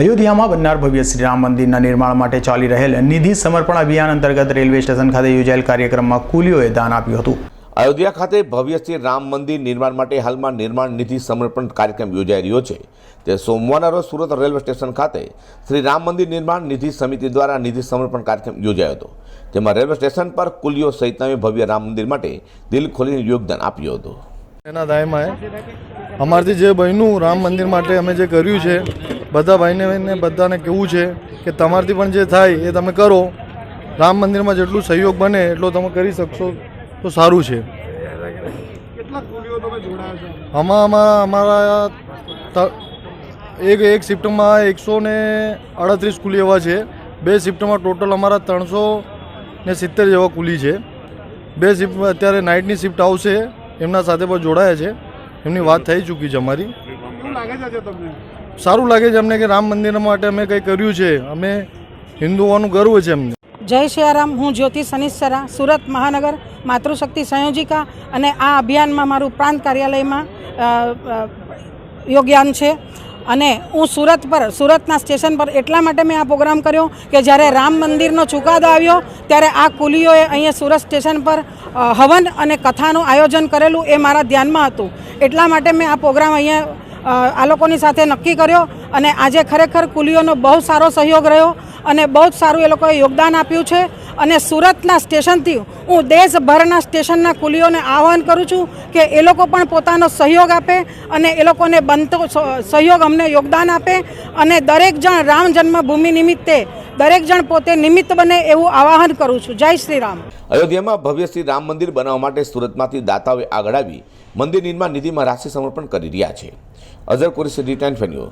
અયોધ્યામાં બનનાર ભવ્ય શ્રી રામ મંદિરના નિર્માણ માટે ચાલી રહેલ નિધિ સમર્પણ અભિયાન અંતર્ગત રેલવે સ્ટેશન ખાતે યોજાયેલ કાર્યક્રમમાં કુલીઓએ દાન આપ્યું હતું. અયોધ્યા ખાતે ભવ્ય શ્રી રામ મંદિર નિર્માણ માટે હાલમાં નિર્માણ નિધિ સમર્પણ કાર્યક્રમ યોજાઈ રહ્યો છે. તે સોમવારના રોજ સુરત રેલવે સ્ટેશન ખાતે શ્રી રામ મંદિર નિર્માણ નિધિ સમિતિ દ્વારા નિધિ સમર્પણ કાર્યક્રમ યોજાયો હતો. તેમાં રેલવે સ્ટેશન પર કુલીઓ સહિતના ભવ્ય રામ મંદિર માટે દિલ ખોલીને યોગદાન આપ્યું હતું. એના દાયમાં અમારથી જે બન્યું રામ મંદિર માટે અમે જે કર્યું છે બધા ભાઈને ને બધાને કહેવું છે કે તમારથી પણ જે થાય એ તમે કરો. રામ મંદિરમાં જેટલું સહયોગ બને એટલો તમે કરી શકશો તો સારું છે. આમાં આમાં અમારા એક એક શિફ્ટમાં એકસો ને અડત્રીસ કુલી એવા છે. બે શિફ્ટમાં ટોટલ અમારા ત્રણસો ને સિત્તેર જેવા કુલી છે. બે શિફ્ટ અત્યારે નાઇટની શિફ્ટ આવશે એમના સાથે પણ જોડાયા છે. એમની વાત થઈ ચૂકી છે અમારી. સારું લાગે છે અમને કે રામ મંદિર માટે અમે કંઈ કર્યું છે. અમે હિન્દુઓનું ગર્વ છે અમને. જય સિયારામ હું જ્યોતિ સનિસરા સુરત મહાનગર, માતૃશક્તિ સંયોજિકા અને આ અભિયાનમાં મારું પ્રાંત કાર્યાલયમાં યોગદાન છે. અને હું સુરત પર, સુરતના સ્ટેશન પર એટલા માટે મેં આ પ્રોગ્રામ કર્યો કે જ્યારે રામ મંદિરનો ચુકાદો આવ્યો, ત્યારે આ કુલીઓએ અહીંયા સુરત સ્ટેશન પર હવન અને કથાનું આયોજન કરેલું એ મારા ધ્યાનમાં હતું. એટલા માટે મેં આ પ્રોગ્રામ અહીંયા આ લોકોની સાથે નક્કી કર્યો અને આજે ખરેખર કુલીઓનો બહુ સારો સહયોગ રહ્યો અને બહુ જ સારું એ લોકોએ યોગદાન આપ્યું છે. અને સુરતના સ્ટેશનથી હું દેશભરના સ્ટેશનના કુલીઓને આહવાન કરું છું કે એ લોકો પણ પોતાનો સહયોગ આપે અને એ લોકોને બનતો સહયોગ અમને યોગદાન આપે અને દરેક જણ રામ જન્મભૂમિ નિમિત્તે દરેક જણ પોતે નિમિત્ત બને એવું આવાહન કરું છું. જય શ્રી રામ. અયોધ્યામાં ભવ્ય શ્રી રામ મંદિર બનાવવા માટે સુરતમાંથી દાતાઓએ આગળ આવી મંદિર નિર્માણ નિધિમાં રાશિ સમર્પણ કરી રહ્યા છે. અઝર કુરેશી રિટર્ન ફેન્યુ.